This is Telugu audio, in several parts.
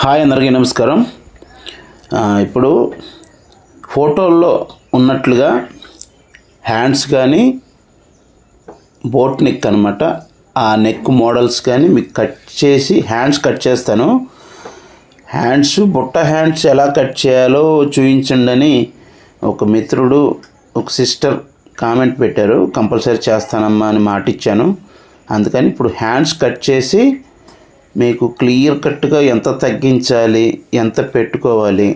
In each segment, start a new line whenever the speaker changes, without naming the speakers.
హాయ్ అందరికీ నమస్కారం. ఇప్పుడు ఫోటోల్లో ఉన్నట్లుగా హ్యాండ్స్ కానీ బోట్ నెక్ అనమాట ఆ నెక్ మోడల్స్ కానీ మీకు కట్ చేసి హ్యాండ్స్ కట్ చేస్తాను. హ్యాండ్స్ బుట్ట హ్యాండ్స్ ఎలా కట్ చేయాలో చూపించండి అని ఒక మిత్రుడు ఒక సిస్టర్ కామెంట్ పెట్టారు. కంపల్సరీ చేస్తానమ్మా అని మాట ఇచ్చాను అందుకని ఇప్పుడు హ్యాండ్స్ కట్ చేసి మీకు క్లియర్ కట్గా ఎంత తగ్గించాలి ఎంత పెట్టుకోవాలి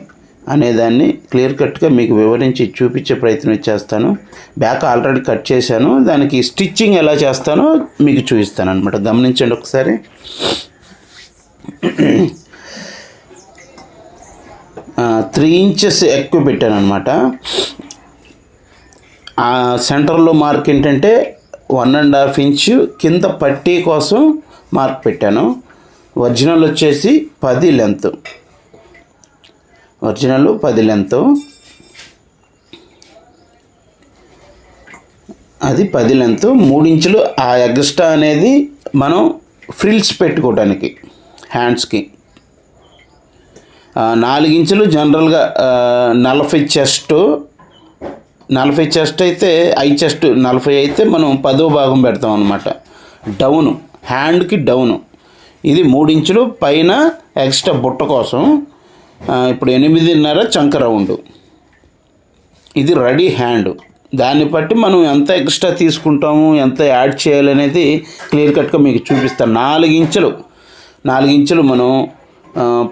అనేదాన్ని క్లియర్ కట్గా మీకు వివరించి చూపించే ప్రయత్నం చేస్తాను. బ్యాక్ ఆల్రెడీ కట్ చేశాను. దానికి స్టిచ్చింగ్ ఎలా చేస్తానో మీకు చూపిస్తాను అనమాట గమనించండి ఒకసారి. త్రీ ఇంచెస్ ఎక్కువ పెట్టాను అనమాట ఆ సెంటర్లో మార్క్ ఏంటంటే వన్ అండ్ హాఫ్ ఇంచు కింద పట్టీ కోసం మార్క్ పెట్టాను. ఒరిజినల్ వచ్చేసి పది లెంత్. ఒరిజినల్ పది లెంత్. అది పది లెంత్. మూడు ఇంచులు ఆ ఎగ్స్ట్రా అనేది మనం ఫ్రిల్స్ పెట్టుకోవడానికి హ్యాండ్స్కి. నాలుగించులు నాలుగు ఇంచులు జనరల్గా నలభై చెస్ట్ నలభై చెస్ట్ అయితే ఐ చెస్ట్ నలభై అయితే మనం పదో భాగం పెడతాం అనమాట డౌను హ్యాండ్కి డౌను. ఇది మూడించులు పైన ఎక్స్ట్రా బుట్ట కోసం ఇప్పుడు ఎనిమిదిన్నర చంక రౌండ్. ఇది రెడీ హ్యాండ్. దాన్ని బట్టి మనం ఎంత ఎక్స్ట్రా తీసుకుంటాము ఎంత యాడ్ చేయాలనేది క్లియర్ కట్గా మీకు చూపిస్తాను నాలుగించులు నాలుగించులు మనం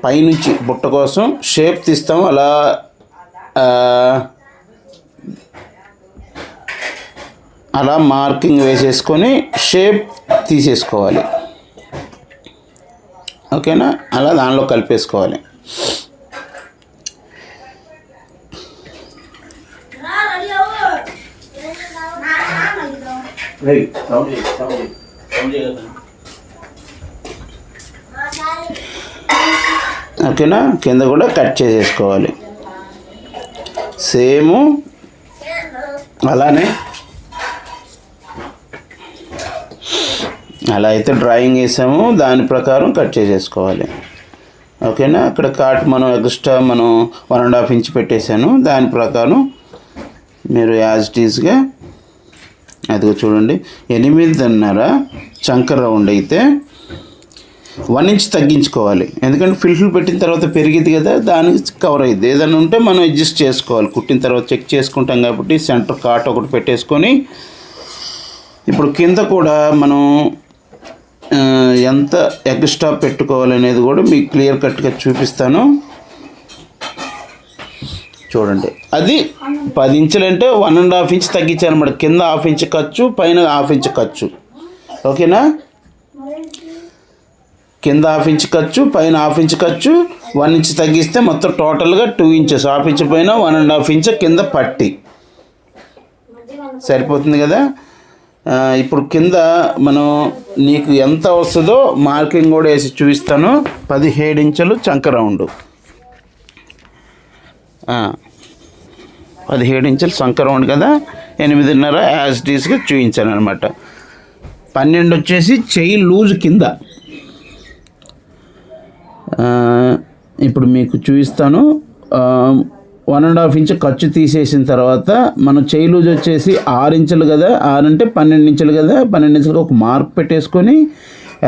పైనుంచి బుట్ట కోసం షేప్ తీస్తాము. అలా అలా మార్కింగ్ వేసేసుకొని షేప్ తీసేసుకోవాలి. ఓకేనా? అలా దానిలో కలిపేసుకోవాలి. ఓకేనా? కింద కూడా కట్ చేసేసుకోవాలి. సేము అలానే అలా అయితే డ్రాయింగ్ వేసాము దాని ప్రకారం కట్ చేసేసుకోవాలి. ఓకేనా? అక్కడ కాట్ మనం ఎక్స్ట్రా మనం వన్ అండ్ హాఫ్ ఇంచ్ పెట్టేశాను. దాని ప్రకారం మీరు యాజ్ ఇట్ ఈస్గా అదిగో చూడండి. ఎనిమిదిన్నర చంక రౌండ్ అయితే వన్ ఇంచ్ తగ్గించుకోవాలి. ఎందుకంటే ఫిల్టర్ పెట్టిన తర్వాత పెరిగింది కదా దానికి కవర్ అయ్యింది ఏదైనా ఉంటే మనం అడ్జస్ట్ చేసుకోవాలి. కుట్టిన తర్వాత చెక్ చేసుకుంటాం కాబట్టి సెంటర్ కాట్ ఒకటి పెట్టేసుకొని ఇప్పుడు కింద కూడా మనం ఎంత ఎక్స్ట్రా పెట్టుకోవాలనేది కూడా మీకు క్లియర్ కట్గా చూపిస్తాను. చూడండి. అది పది ఇంచులు అంటే వన్ అండ్ హాఫ్ ఇంచ్ తగ్గించాను అనమాట కింద హాఫ్ ఇంచ్ ఖర్చు పైన హాఫ్ ఇంచ్ ఖర్చు. ఓకేనా? కింద హాఫ్ ఇంచ్ ఖర్చు పైన హాఫ్ ఇంచ్ ఖర్చు వన్ ఇంచ్ తగ్గిస్తే మొత్తం టోటల్గా టూ ఇంచెస్ హాఫ్ ఇంచ్ పైన వన్ అండ్ హాఫ్ ఇంచ్ కింద పట్టి. సరిపోతుంది కదా? ఇప్పుడు కింద మనం నీకు ఎంత వస్తుందో మార్కింగ్ కూడా వేసి చూపిస్తాను. పదిహేడు ఇంచులు చంక రౌండ్. పదిహేడు ఇంచులు చంక రౌండ్ కదా? ఎనిమిదిన్నర యాజ్ డీస్గా చూపించాను అనమాట పన్నెండు వచ్చేసి చెయ్యి లూజ్ కింద. ఇప్పుడు మీకు చూపిస్తాను. వన్ అండ్ హాఫ్ ఇంచ్ ఖర్చు తీసేసిన తర్వాత మన చేయి లూజ్ వచ్చేసి ఆరు ఇంచులు కదా ఆరు అంటే పన్నెండు ఇంచులు కదా పన్నెండు ఇంచులకు ఒక మార్క్ పెట్టేసుకొని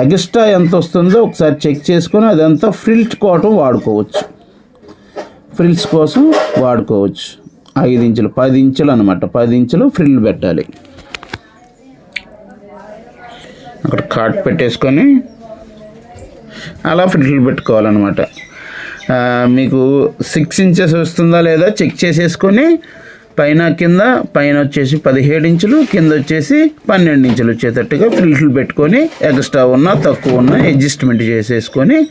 ఎక్స్ట్రా ఎంత వస్తుందో ఒకసారి చెక్ చేసుకొని అదంతా ఫ్రిల్ట్ కోవటం వాడుకోవచ్చు. ఫ్రిల్స్ కోసం వాడుకోవచ్చు. ఐదు ఇంచులు పది ఇంచులు అనమాట పది ఇంచులు ఫ్రిల్ పెట్టాలి. అక్కడ కాట్ పెట్టేసుకొని అలా ఫ్రిల్ పెట్టుకోవాలన్నమాట. మీకు సిక్స్ ఇంచెస్ వస్తుందా లేదా చెక్ చేసేసుకొని పైన కింద పైన వచ్చేసి పదిహేడు ఇంచులు కింద వచ్చేసి పన్నెండు ఇంచులు వచ్చేటట్టుగా ఫ్రిడ్జ్లు పెట్టుకొని ఎక్స్ట్రా ఉన్నా తక్కువ ఉన్నా అడ్జస్ట్మెంట్ చేసేసుకొని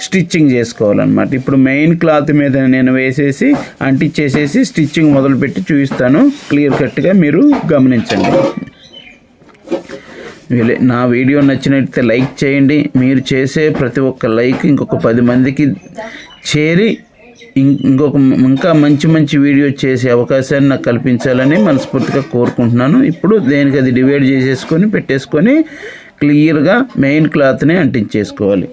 స్టిచ్చింగ్ చేసుకోవాలన్నమాట. ఇప్పుడు మెయిన్ క్లాత్ మీద నేను వేసేసి అంటిచ్చేసేసి స్టిచ్చింగ్ మొదలుపెట్టి చూపిస్తాను. క్లియర్ కట్గా మీరు గమనించండి. వీలే- నా వీడియో నచ్చినట్లయితే లైక్ చేయండి. మీరు చేసే ప్రతి ఒక్క లైక్ ఇంకొక పది మందికి చేరి ఇంకొక ఇంకా మంచి మంచి వీడియో చేసే అవకాశాన్ని నాకు కల్పించాలని మనస్ఫూర్తిగా కోరుకుంటున్నాను ఇప్పుడు దేనికి అది డివైడ్ చేసేసుకొని పెట్టేసుకొని క్లియర్గా మెయిన్ క్లాత్ని అంటించేసుకోవాలి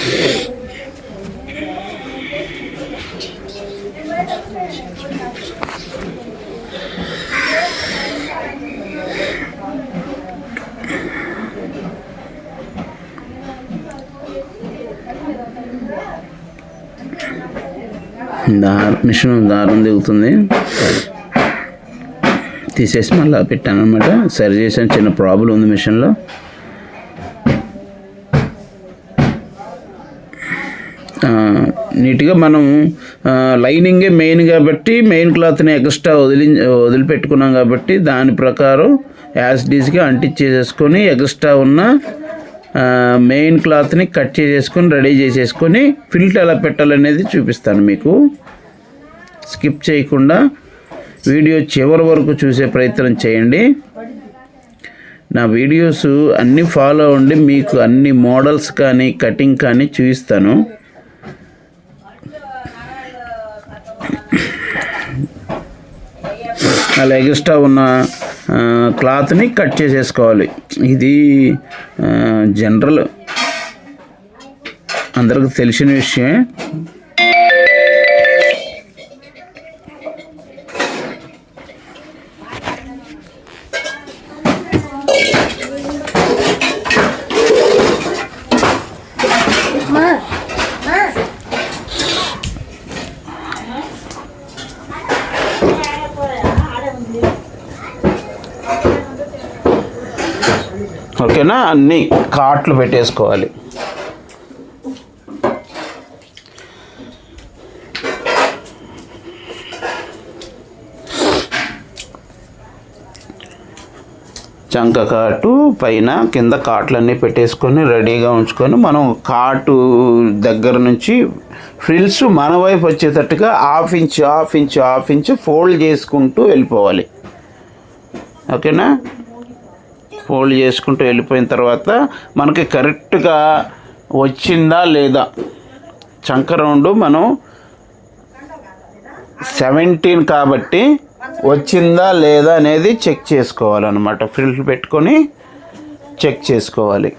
Thank you.
దారం మిషన్ దారం దిగుతుంది. తీసేసి మళ్ళీ పెట్టాను అనమాట సరి చేసాను చిన్న ప్రాబ్లం ఉంది మిషన్లో. నీట్గా మనం లైనింగే మెయిన్ కాబట్టి మెయిన్ క్లాత్ని ఎక్స్ట్రా వదిలి వదిలిపెట్టుకున్నాం కాబట్టి దాని ప్రకారం యాసిడీస్గా అంటించేసేసుకొని ఎక్స్ట్రా ఉన్న మెయిన్ క్లాత్ని కట్ చేసేసుకొని రెడీ చేసేసుకొని ఫిల్ట్ ఎలా పెట్టాలనేది చూపిస్తాను మీకు. స్కిప్ చేయకుండా వీడియో చివరి వరకు చూసే ప్రయత్నం చేయండి. నా వీడియోస్ అన్నీ ఫాలో ఉండి మీకు అన్ని మోడల్స్ కానీ కటింగ్ కానీ చూపిస్తాను. అలా ఎక్స్ట్రా ఉన్న క్లాత్ని కట్ చేసేసుకోవాలి. ఇది జనరల్. అందరికి తెలిసిన విషయమే. ఓకేనా? అన్నీ కాట్లు పెట్టేసుకోవాలి. చంక కాటు పైన కింద కాట్లన్నీ పెట్టేసుకొని రెడీగా ఉంచుకొని మనం కాటు దగ్గర నుంచి ఫ్రిల్స్ మన వైపు వచ్చేటట్టుగా half inch half inch half inch fold చేసుకుంటూ వెళ్ళిపోవాలి. ఓకేనా? ఫోల్డ్ చేసుకుంటూ వెళ్ళిపోయిన తర్వాత మనకి కరెక్ట్గా వచ్చిందా లేదా? చంక రౌండ్ మనం సెవెంటీన్ కాబట్టి వచ్చిందా లేదా అనేది చెక్ చేసుకోవాలన్నమాట. ఫ్రిల్ పెట్టుకొని చెక్ చేసుకోవాలి.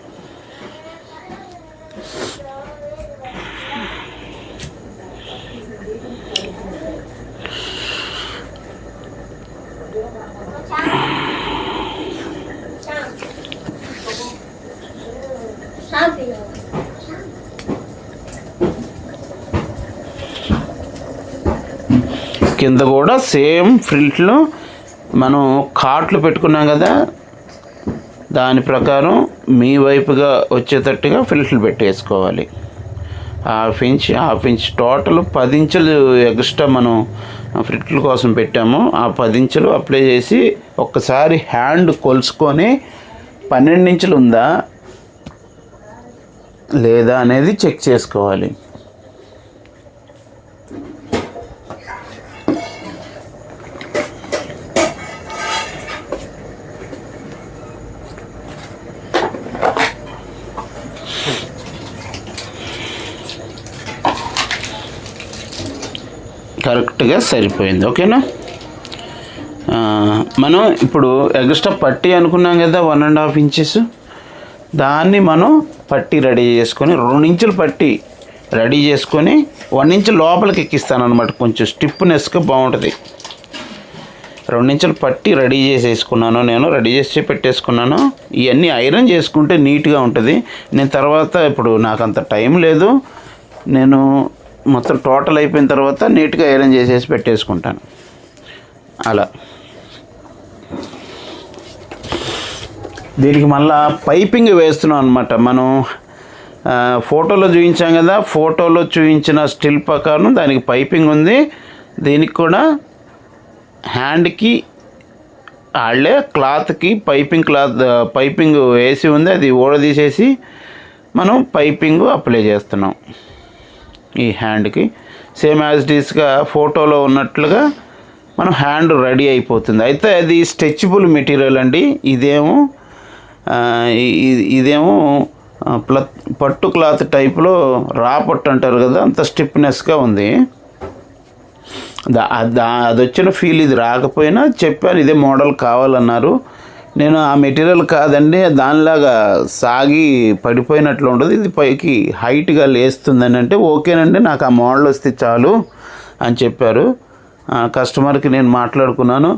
కింద కూడా సేమ్ ఫ్రిల్ట్లో మనం కాట్లు పెట్టుకున్నాం కదా దాని ప్రకారం మీ వైపుగా వచ్చేటట్టుగా ఫిల్ట్లు పెట్టేసుకోవాలి. Half inch half inch total పది ఇంచులు ఎక్స్ట్రా మనం ఫ్రిట్ల కోసం పెట్టాము. ఆ పది ఇంచులు అప్లై చేసి ఒక్కసారి హ్యాండ్ కొలుసుకొని పన్నెండు ఇంచులు ఉందా లేదా అనేది చెక్ చేసుకోవాలి. కరెక్ట్గా సరిపోయింది. ఓకేనా? మనం ఇప్పుడు ఎక్స్ట్రా పట్టి అనుకున్నాం కదా వన్ అండ్ హాఫ్ ఇంచెస్ దాన్ని మనం పట్టి రెడీ చేసుకొని రెండు ఇంచులు పట్టి రెడీ చేసుకొని వన్ ఇంచ్ లోపలికి ఎక్కిస్తాను అనమాట కొంచెం స్టిప్నెస్గా బాగుంటుంది. రెండు ఇంచులు పట్టి రెడీ చేసేసుకున్నాను నేను. రెడీ చేసి పెట్టేసుకున్నాను. ఇవన్నీ ఐరన్ చేసుకుంటే నీట్గా ఉంటుంది. నేను తర్వాత ఇప్పుడు నాకు అంత టైం లేదు. నేను మొత్తం టోటల్ అయిపోయిన తర్వాత నీట్గా ఐరన్ చేసేసి పెట్టేసుకుంటాను. అలా. దీనికి మళ్ళా పైపింగ్ వేస్తున్నాం అనమాట మనం ఫోటోలో చూపించాం కదా ఫోటోలో చూపించిన స్టిల్ ప్రకారం దానికి పైపింగ్ ఉంది. దీనికి కూడా హ్యాండ్కి వాళ్ళే క్లాత్కి పైపింగ్ క్లాత్ పైపింగ్ వేసి ఉంది. అది ఊడదీసేసి మనం పైపింగ్ అప్లై చేస్తున్నాం. ఈ హ్యాండ్కి. సేమ్ యాజ్ డీస్గా ఫోటోలో ఉన్నట్లుగా మనం హ్యాండ్ రెడీ అయిపోతుంది. అయితే అది స్ట్రెచబుల్ మెటీరియల్ అండి. ఇదేమో ఇదేమో ప్ల పట్టు క్లాత్ టైప్లో రా పట్టు అంటారు కదా అంత స్టిఫ్నెస్గా ఉంది. దా- అది వచ్చిన ఫీల్ ఇది రాకపోయినా చెప్పాను ఇదే మోడల్ కావాలన్నారు. నేను ఆ మెటీరియల్ కాదండి దానిలాగా సాగి పడిపోయినట్లు ఉండదు. ఇది పైకి హైట్గా లేస్తుందని అంటే ఓకేనండి నాకు ఆ మోడల్ వస్తే చాలు అని చెప్పారు. కస్టమర్కి నేను మాట్లాడుకున్నాను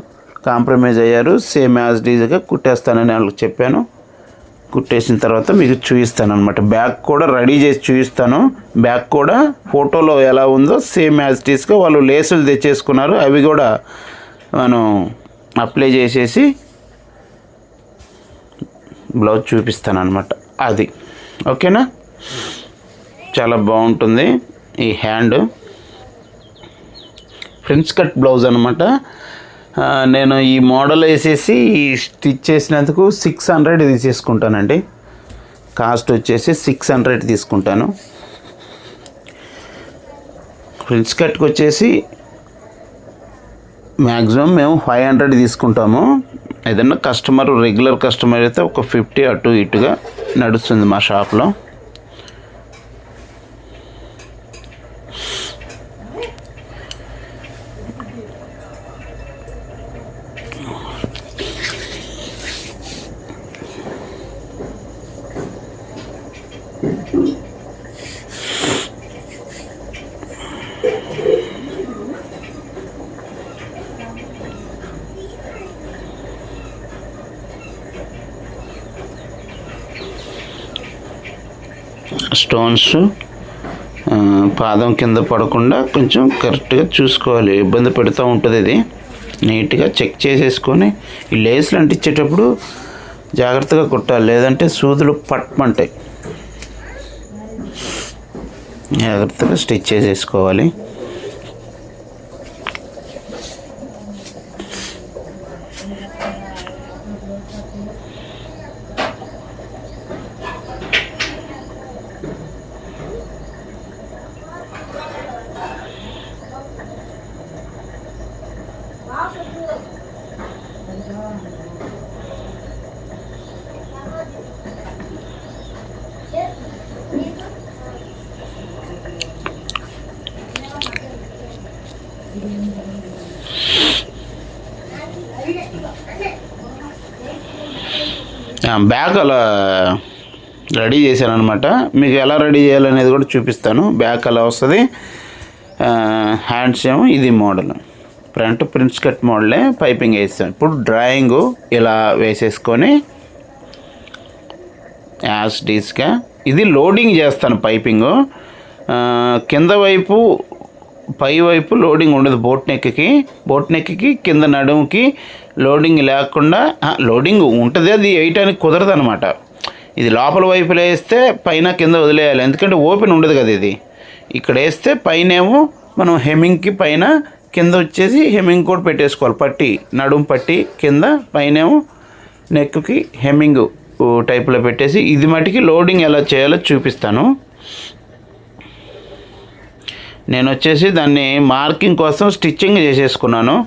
కాంప్రమైజ్ అయ్యారు. సేమ్ యాజ్ డీజ్గా కుట్టేస్తానని వాళ్ళకి చెప్పాను. కుట్టేసిన తర్వాత మీకు చూపిస్తాను అనమాట బ్యాగ్ కూడా రెడీ చేసి చూపిస్తాను. బ్యాగ్ కూడా ఫోటోలో ఎలా ఉందో సేమ్ యాజ్ డీస్గా వాళ్ళు లేసులు తెచ్చేసుకున్నారు. అవి కూడా మనం అప్లై చేసేసి బ్లౌజ్ చూపిస్తాను అనమాట అది. ఓకేనా? చాలా బాగుంటుంది ఈ హ్యాండ్. ఫ్రెంచ్ కట్ బ్లౌజ్ అనమాట నేను ఈ మోడల్ వేసేసి ఈ స్టిచ్ చేసినందుకు సిక్స్ హండ్రెడ్ తీసేసుకుంటానండి కాస్ట్ వచ్చేసి సిక్స్ హండ్రెడ్ తీసుకుంటాను. ఫ్రెంచ్ కట్కి వచ్చేసి మ్యాక్సిమం మేము ఫైవ్ హండ్రెడ్ తీసుకుంటాము. ఏదన్నా కస్టమర్ రెగ్యులర్ కస్టమర్ అయితే ఒక ఫిఫ్టీ అటు ఇటుగా నడుస్తుంది మా షాప్లో స్టోన్స్ పాదం కింద పడకుండా కొంచెం కరెక్ట్గా చూసుకోవాలి. ఇబ్బంది పెడుతూ ఉంటుంది ఇది. నీట్గా చెక్ చేసేసుకొని ఈ లేస్లు అంటించేటప్పుడు జాగ్రత్తగా కుట్టాలి. లేదంటే సూదులు పట్టమంటాయి జాగ్రత్తగా స్టిచ్ చేసేసుకోవాలి. బ్యాగ్ అలా రెడీ చేశాను అనమాట మీకు ఎలా రెడీ చేయాలనేది కూడా చూపిస్తాను. బ్యాగ్ అలా వస్తుంది. హ్యాండ్స్ ఏమో ఇది మోడల్. ఫ్రంట్ ప్రిన్స్ కట్ మోడలే పైపింగ్ వేస్తాను ఇప్పుడు డ్రాయింగ్ ఇలా వేసేసుకొని యాస్ డీస్గా ఇది లోడింగ్ చేస్తాను పైపింగ్. కింద వైపు పై వైపు లోడింగ్ ఉండదు. బోట్ నెక్కి బోట్ నెక్కి కింద నడుముకి లోడింగ్ లేకుండా లోడింగ్ ఉంటుంది. అది వేయటానికి కుదరదు అనమాట ఇది లోపల వైపులో వేస్తే పైన కింద వదిలేయాలి. ఎందుకంటే ఓపెన్ ఉండదు కదా ఇది. ఇక్కడ వేస్తే పైనేమో మనం హెమింగ్కి పైన కింద వచ్చేసి హెమింగ్ కూడా పెట్టేసుకోవాలి. పట్టి నడుము పట్టి కింద పైనేమో నెక్కి హెమ్మింగ్ టైప్లో పెట్టేసి ఇది మటుకి లోడింగ్ ఎలా చేయాలో చూపిస్తాను. నేను వచ్చేసి దాన్ని మార్కింగ్ కోసం స్టిచ్చింగ్ చేసేసుకున్నాను.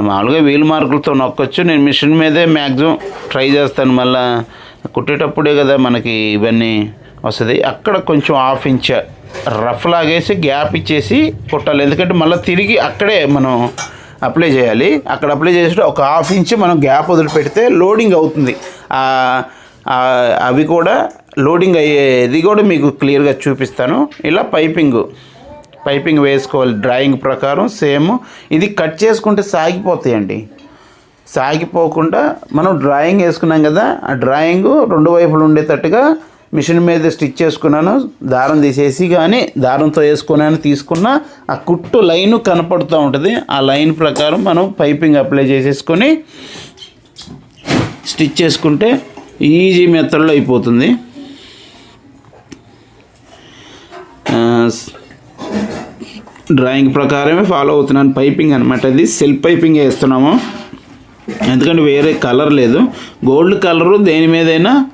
మామూలుగా వీల్ మార్కులతో నొక్కొచ్చు. నేను మిషన్ మీదే మ్యాక్సిమం ట్రై చేస్తాను. మళ్ళా కుట్టేటప్పుడే కదా మనకి ఇవన్నీ వస్తుంది. అక్కడ కొంచెం హాఫ్ ఇంచ్ రఫ్ లాగేసి గ్యాప్ ఇచ్చేసి కుట్టాలి. ఎందుకంటే మళ్ళీ తిరిగి అక్కడే మనం అప్లై చేయాలి. అక్కడ అప్లై చేసి ఒక హాఫ్ ఇంచ్ మనం గ్యాప్ వదిలిపెడితే లోడింగ్ అవుతుంది. అవి కూడా లోడింగ్ అయ్యేది కూడా మీకు క్లియర్గా చూపిస్తాను. ఇలా పైపింగ్. పైపింగ్ వేసుకోవాలి. డ్రాయింగ్ ప్రకారం సేమ్. ఇది కట్ చేసుకుంటే సాగిపోతాయండి. సాగిపోకుండా మనం డ్రాయింగ్ వేసుకున్నాం కదా ఆ డ్రాయింగ్ రెండు వైపులు ఉండేటట్టుగా మిషన్ మీద స్టిచ్ చేసుకున్నాను. దారం తీసేసి కానీ దారంతో వేసుకున్నాను తీసుకున్న ఆ కుట్టు లైన్ కనపడుతూ ఉంటుంది. ఆ లైన్ ప్రకారం మనం పైపింగ్ అప్లై చేసేసుకొని స్టిచ్ చేసుకుంటే ఈజీ మెథడ్లో అయిపోతుంది ఆ, డ్రాయింగ్ ప్రకారమే ఫాలో అవుతున్నాను. పైపింగ్ అనమాట ఇది. సెల్ఫ్ పైపింగ్ వేస్తున్నాము. ఎందుకంటే వేరే కలర్ లేదు. గోల్డ్ కలరు దేని మీదైనా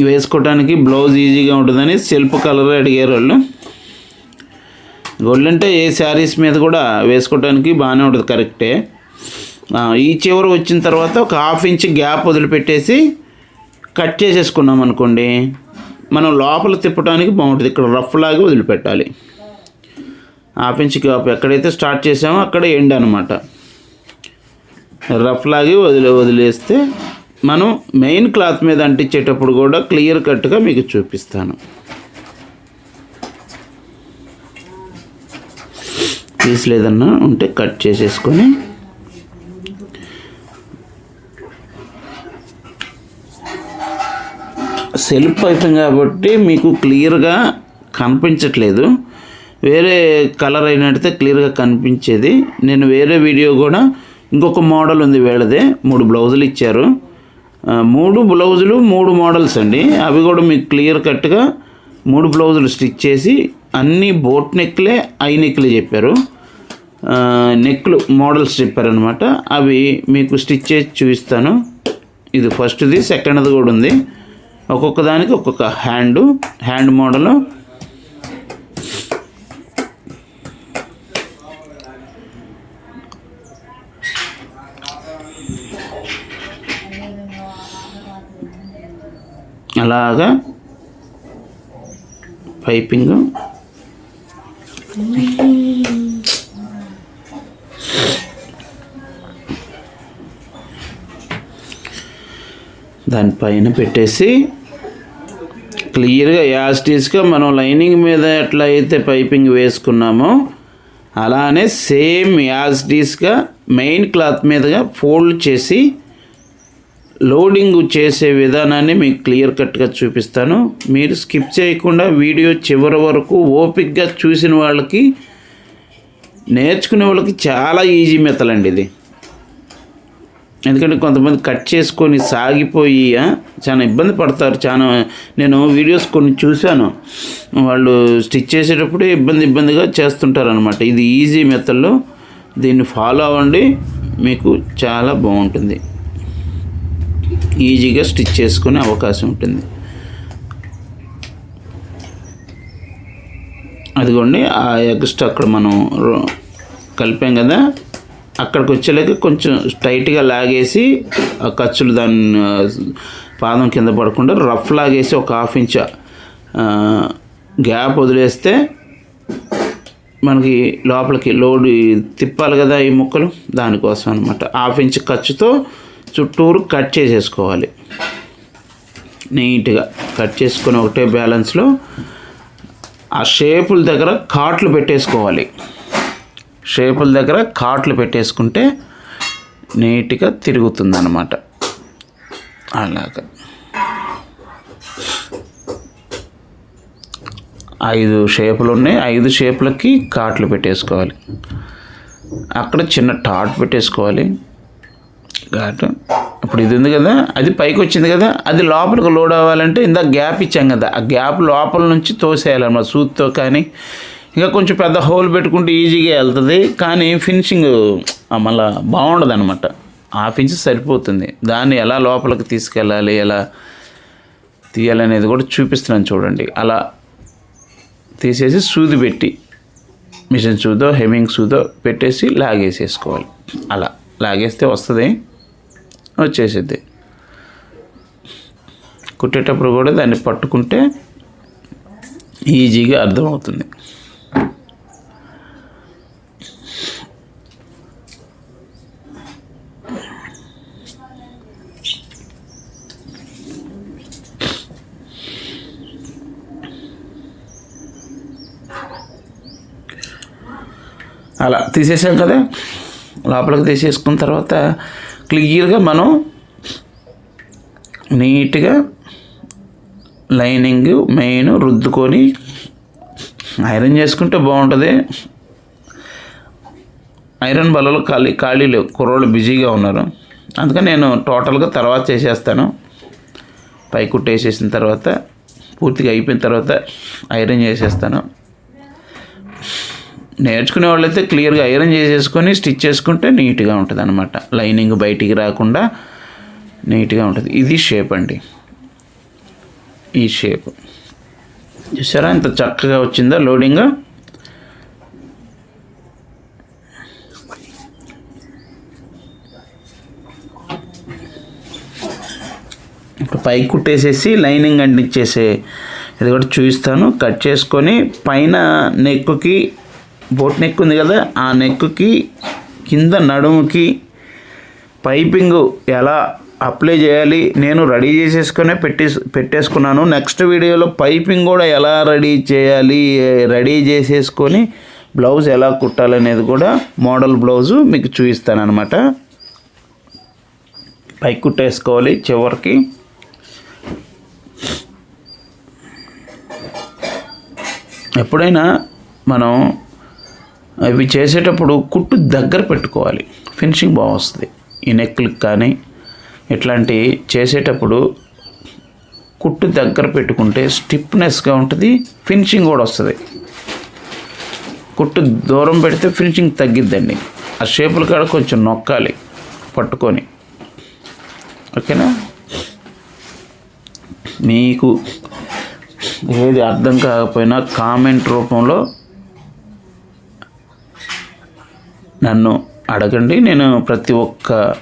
వేసుకోవడానికి బ్లౌజ్ ఈజీగా ఉంటుందని సెల్ఫ్ కలర్ అడిగారు వాళ్ళు. గోల్డ్ అంటే ఏ శారీస్ మీద కూడా వేసుకోవడానికి బాగానే ఉంటుంది. కరెక్టే ఈ చివర వచ్చిన తర్వాత ఒక హాఫ్ ఇంచ్ గ్యాప్ వదిలిపెట్టేసి కట్ చేసేసుకున్నాం అనుకోండి మనం లోపల తిప్పడానికి బాగుంటుంది. ఇక్కడ రఫ్ లాగా వదిలిపెట్టాలి. హాఫ్ ఇంచ్ క్యాప్ ఎక్కడైతే స్టార్ట్ చేసామో అక్కడ ఎండ్ అనమాట రఫ్ లాగి వదిలే వదిలేస్తే మనం మెయిన్ క్లాత్ మీద అంటించేటప్పుడు కూడా క్లియర్ కట్గా మీకు చూపిస్తాను. పీస్ లేదన్నా ఉంటే కట్ చేసేసుకొని సెల్ఫ్ పైపింగ్ కాబట్టి మీకు క్లియర్గా కనిపించట్లేదు. వేరే కలర్ అయినట్టయితే క్లియర్గా కనిపించేది. నేను వేరే వీడియో కూడా ఇంకొక మోడల్ ఉంది వీళ్ళదే. మూడు బ్లౌజులు ఇచ్చారు. మూడు బ్లౌజులు మూడు మోడల్స్ అండి. అవి కూడా మీకు క్లియర్ కట్గా మూడు బ్లౌజులు స్టిచ్ చేసి అన్ని బోట్ నెక్లే ఐ నెక్లే చెప్పారు. నెక్లు మోడల్స్ చెప్పారనమాట అవి మీకు స్టిచ్ చేసి చూపిస్తాను. ఇది ఫస్ట్ది సెకండ్ది కూడా ఉంది. ఒక్కొక్క దానికి ఒక్కొక్క హ్యాండు హ్యాండ్ మోడలు అలాగా. పైపింగ్ దానిపైన పెట్టేసి క్లియర్గా యాస్టీస్గా మనం లైనింగ్ మీద ఎట్లా అయితే పైపింగ్ వేసుకున్నామో అలానే సేమ్ యాస్టీస్గా మెయిన్ క్లాత్ మీదగా ఫోల్డ్ చేసి లోడింగ్ చేసే విధానాన్ని మీకు క్లియర్ కట్గా చూపిస్తాను. మీరు స్కిప్ చేయకుండా వీడియో చివరి వరకు ఓపిక్గా చూసిన వాళ్ళకి నేర్చుకునే వాళ్ళకి చాలా ఈజీ మెథడ్ అండి ఇది. ఎందుకంటే కొంతమంది కట్ చేసుకొని సాగిపోయి చాలా ఇబ్బంది పడతారు. చాలా నేను వీడియోస్ కొన్ని చూశాను. వాళ్ళు స్టిచ్ చేసేటప్పుడే ఇబ్బంది ఇబ్బందిగా చేస్తుంటారు అనమాట ఇది ఈజీ మెథడ్లో దీన్ని ఫాలో అవ్వండి. మీకు చాలా బాగుంటుంది. ఈజీగా స్టిచ్ చేసుకునే అవకాశం ఉంటుంది. అదిగోండి ఆ ఎగ్స్ట్ అక్కడ మనం రో- కలిపాం కదా. అక్కడికి వచ్చేలాగా కొంచెం టైట్గా లాగేసి ఆ ఖర్చులు దాన్ని పాదం కింద పడకుండా రఫ్ లాగేసి ఒక హాఫ్ ఇంచ్ గ్యాప్ వదిలేస్తే మనకి లోపలికి లోడ్ తిప్పాలి కదా ఈ ముక్కలు దానికోసం అనమాట హాఫ్ ఇంచ్ ఖర్చుతో చుట్టూరు కట్ చేసేసుకోవాలి. నీట్గా కట్ చేసుకుని ఒకటే బ్యాలెన్స్లో ఆ షేపుల దగ్గర కాట్లు పెట్టేసుకోవాలి. షేపుల దగ్గర కాట్లు పెట్టేసుకుంటే నీట్గా తిరుగుతుందనమాట అలాగా. ఐదు షేపులు ఉన్నాయి. ఐదు షేపులకి కాట్లు పెట్టేసుకోవాలి. అక్కడ చిన్న టాట్ పెట్టేసుకోవాలి. ఘాటు. ఇప్పుడు ఇది ఉంది కదా అది పైకి వచ్చింది కదా అది లోపలికి లోడ్ అవ్వాలంటే ఇందాక గ్యాప్ ఇచ్చాం కదా ఆ గ్యాప్ లోపల నుంచి తోసేయాలన్నమాట. సూత్తో కానీ ఇంకా కొంచెం పెద్ద హోల్ పెట్టుకుంటే ఈజీగా వెళ్తుంది కానీ ఫినిషింగ్ మళ్ళీ బాగుండదు అనమాట ఆ ఫిన్స్ సరిపోతుంది. దాన్ని ఎలా లోపలికి తీసుకెళ్ళాలి ఎలా తీయాలనేది కూడా చూపిస్తున్నాను చూడండి. అలా తీసేసి సూది పెట్టి మిషన్ సూదో హెమింగ్ సూదో పెట్టేసి లాగేసేసుకోవాలి. అలా లాగేస్తే వస్తుంది వచ్చేసిద్ది. కుట్టేటప్పుడు కూడా దాన్ని పట్టుకుంటే ఈజీగా అర్థమవుతుంది. అలా తీసేసాం కదా. లోపలికి తీసేసుకున్న తర్వాత క్లియర్గా మనం నీట్గా లైనింగ్ మెయిన్ రుద్దుకొని ఐరన్ చేసుకుంటే బాగుంటుంది. ఐరన్ బలలో ఖాళీ ఖాళీ లేవు. కుర్రోళ్ళు బిజీగా ఉన్నారు. అందుకని నేను టోటల్గా తర్వాత చేసేస్తాను. పై కుట్టేసేసిన తర్వాత పూర్తిగా అయిపోయిన తర్వాత ఐరన్ చేసేస్తాను. నేర్చుకునే వాళ్ళైతే క్లియర్గా ఐరన్ చేసేసుకొని స్టిచ్ చేసుకుంటే నీట్గా ఉంటుంది అనమాట లైనింగ్ బయటికి రాకుండా నీట్గా ఉంటుంది. ఇది షేప్ అండి. ఈ షేప్. చూసారా? ఎంత చక్కగా వచ్చిందా లోడింగ్? ఇప్పుడు పైకి కుట్టేసేసి లైనింగ్ అంటించేసే ఇది కూడా చూపిస్తాను. కట్ చేసుకొని పైన నెక్కుకి బోట్ నెక్ ఉంది కదా ఆ నెక్కి కింద నడుముకి పైపింగ్ ఎలా అప్లై చేయాలి నేను రెడీ చేసేసుకునే పెట్టి పెట్టేసుకున్నాను. నెక్స్ట్ వీడియోలో పైపింగ్ కూడా ఎలా రెడీ చేయాలి రెడీ చేసేసుకొని బ్లౌజ్ ఎలా కుట్టాలనేది కూడా మోడల్ బ్లౌజు మీకు చూపిస్తాను అనమాట పై కుట్టేసుకోవాలి చివరికి. ఎప్పుడైనా మనం అవి చేసేటప్పుడు కుట్టు దగ్గర పెట్టుకోవాలి. ఫినిషింగ్ బాగా వస్తుంది. ఈ నెక్లకు కానీ ఇట్లాంటి చేసేటప్పుడు కుట్టు దగ్గర పెట్టుకుంటే స్టిఫ్నెస్గా ఉంటుంది ఫినిషింగ్ కూడా వస్తుంది. కుట్టు దూరం పెడితే ఫినిషింగ్ తగ్గిద్దండి. ఆ షేపుల కాడ కొంచెం నొక్కాలి పట్టుకొని. ఓకేనా? మీకు ఏది అర్థం కాకపోయినా కామెంట్ రూపంలో నన్ను అడగండి నేను ప్రతి ఒక్క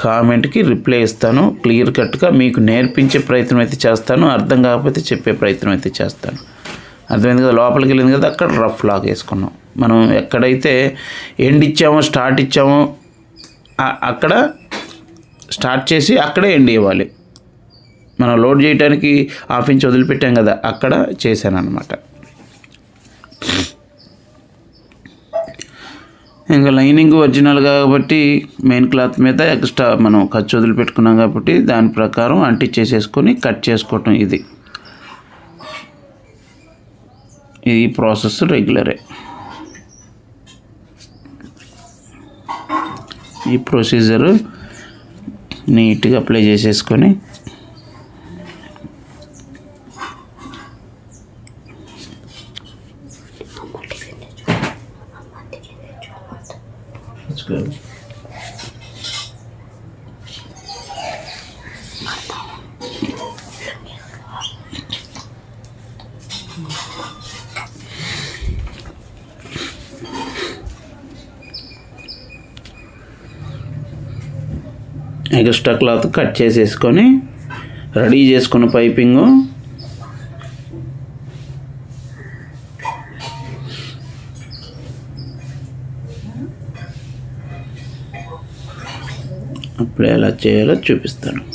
కామెంట్కి రిప్లై ఇస్తాను క్లియర్ కట్గా మీకు నేర్పించే ప్రయత్నం అయితే చేస్తాను అర్థం కాకపోతే చెప్పే ప్రయత్నం అయితే చేస్తాను. అర్థమైంది కదా? లోపలికి వెళ్ళింది కదా? అక్కడ రఫ్ లాగ్ వేసుకున్నాం. మనం ఎక్కడైతే ఎండ్ ఇచ్చామో స్టార్ట్ ఇచ్చామో అక్కడ స్టార్ట్ చేసి అక్కడే ఎండ్ ఇవ్వాలి. మనం లోడ్ చేయడానికి హాఫ్ ఇంచ్ వదిలిపెట్టాం కదా? అక్కడ చేశాను అనమాట ఇంకా లైనింగ్ ఒరిజినల్ కాబట్టి మెయిన్ క్లాత్ మీద ఎక్స్ట్రా మనం ఖర్చు వదిలిపెట్టుకున్నాం కాబట్టి దాని ప్రకారం అంటించేసేసుకొని కట్ చేసుకోవటం ఇది. ఈ ప్రాసెస్ రెగ్యులరే. ఈ ప్రొసీజరు నీట్గా అప్లై చేసేసుకొని ఎక్స్ట్రా క్లాత్ కట్ చేసేసుకొని రెడీ చేసుకున్న పైపింగు. అప్పుడు ఎలా చేయాలో చూపిస్తాను.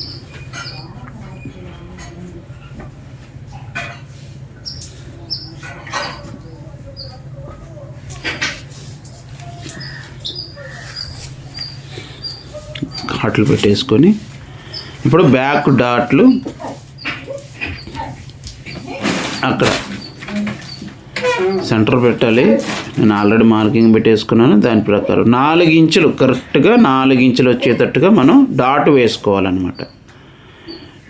డాట్లు పెట్టేసుకొని ఇప్పుడు బ్యాక్ డాట్లు అక్కడ. సెంటర్ పెట్టాలి. నేను ఆల్రెడీ మార్కింగ్ పెట్టేసుకున్నాను దాని ప్రకారం. నాలుగు ఇంచులు కరెక్ట్గా నాలుగు ఇంచులు వచ్చేటట్టుగా మనం డాట్ వేసుకోవాలన్నమాట.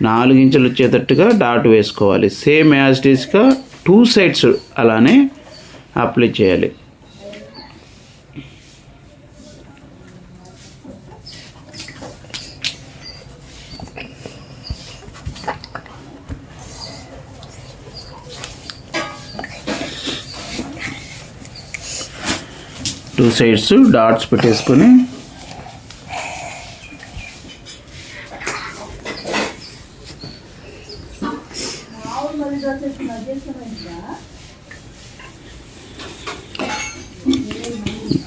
నాలుగు ఇంచులు వచ్చేటట్టుగా డాట్ వేసుకోవాలి. సేమ్ యాజ్ ఇస్గా టూ సైడ్స్ అలానే అప్లై చేయాలి. సైడ్స్ డాట్స్ పెట్టేసుకొని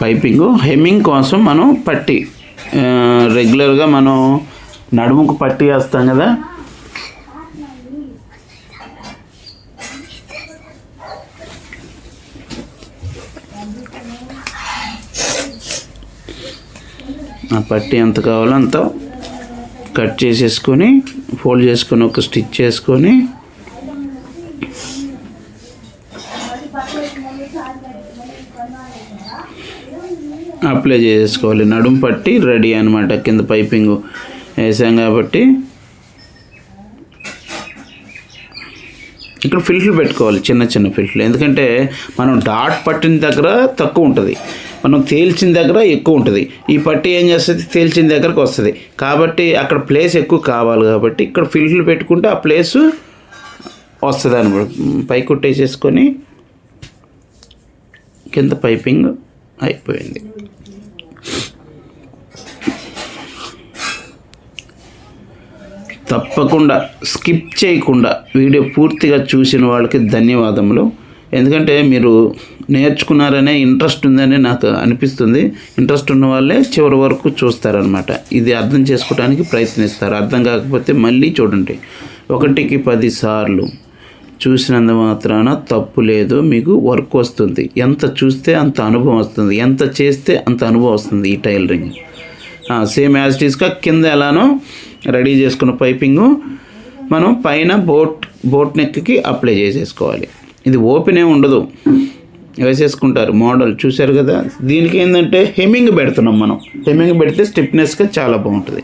పైపింగ్ హెమ్మింగ్ కోసం మనం పట్టి రెగ్యులర్గా మనం నడుముకు పట్టి వేస్తాం కదా. ఆ పట్టి ఎంత కావాలో అంత కట్ చేసేసుకొని ఫోల్డ్ చేసుకొని ఒక స్టిచ్ చేసుకొని అప్లై చేసుకోవాలి. నడుము పట్టి రెడీ అనమాట కింద పైపింగ్ వేసాం కాబట్టి. ఇక్కడ ఫిల్టర్ పెట్టుకోవాలి చిన్న చిన్న ఫిల్టర్. ఎందుకంటే మనం డాట్ పట్టిన దగ్గర తక్కువ ఉంటుంది. మనం తేల్చిన దగ్గర ఎక్కువ ఉంటుంది. ఈ పట్టి ఏం చేస్తుంది? తేల్చిన దగ్గరకు వస్తుంది. కాబట్టి అక్కడ ప్లేస్ ఎక్కువ కావాలి కాబట్టి ఇక్కడ ఫిల్టర్లు పెట్టుకుంటే ఆ ప్లేసు వస్తుంది అనమాట పై కుట్టేసేసుకొని కింద పైపింగ్ అయిపోయింది. తప్పకుండా స్కిప్ చేయకుండా వీడియో పూర్తిగా చూసిన వాళ్ళకి ధన్యవాదములు. ఎందుకంటే మీరు నేర్చుకున్నారనే ఇంట్రెస్ట్ ఉందని నాకు అనిపిస్తుంది. ఇంట్రెస్ట్ ఉన్న వాళ్ళే చివరి వరకు చూస్తారనమాట ఇది అర్థం చేసుకోవడానికి ప్రయత్నిస్తారు. అర్థం కాకపోతే మళ్ళీ చూడండి. ఒకటికి పదిసార్లు చూసినంత మాత్రాన తప్పు లేదు మీకు వర్క్ వస్తుంది. ఎంత చూస్తే అంత అనుభవం వస్తుంది. ఎంత చేస్తే అంత అనుభవం వస్తుంది ఈ టైలరింగ్. సేమ్ యాజ్ టీస్గా కింద ఎలానో రెడీ చేసుకున్న పైపింగు మనం పైన బోట్ బోట్ నెక్కి అప్లై చేసేసుకోవాలి. ఇది ఓపెన్ ఏ ఉండదు. వేసేసుకుంటారు మోడల్. చూశారు కదా? దీనికి ఏంటంటే హెమ్మింగ్ పెడుతున్నాం మనం. హెమ్మింగ్ పెడితే స్టిఫ్నెస్గా చాలా బాగుంటుంది.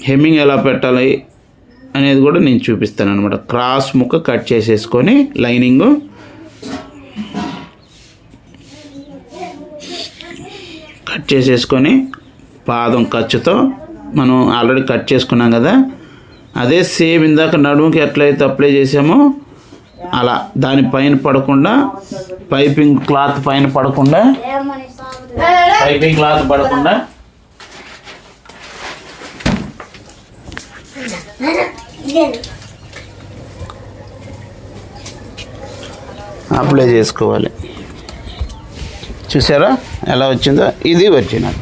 హెమ్మింగ్ ఎలా పెట్టాలి అనేది కూడా నేను చూపిస్తాను అనమాట క్రాస్ ముక్క కట్ చేసేసుకొని లైనింగ్. కట్ చేసేసుకొని పాదం ఖర్చుతో మనం ఆల్రెడీ కట్ చేసుకున్నాం కదా? అదే సేమ్ ఇందాక నడుముకి ఎట్లయితే అప్లై చేసామో అలా దాని పైన పడకుండా పైపింగ్ క్లాత్ పైన పడకుండా పైపింగ్ క్లాత్ పడకుండా. అప్లై చేసుకోవాలి. చూసారా ఎలా వచ్చిందో? ఇది వచ్చినది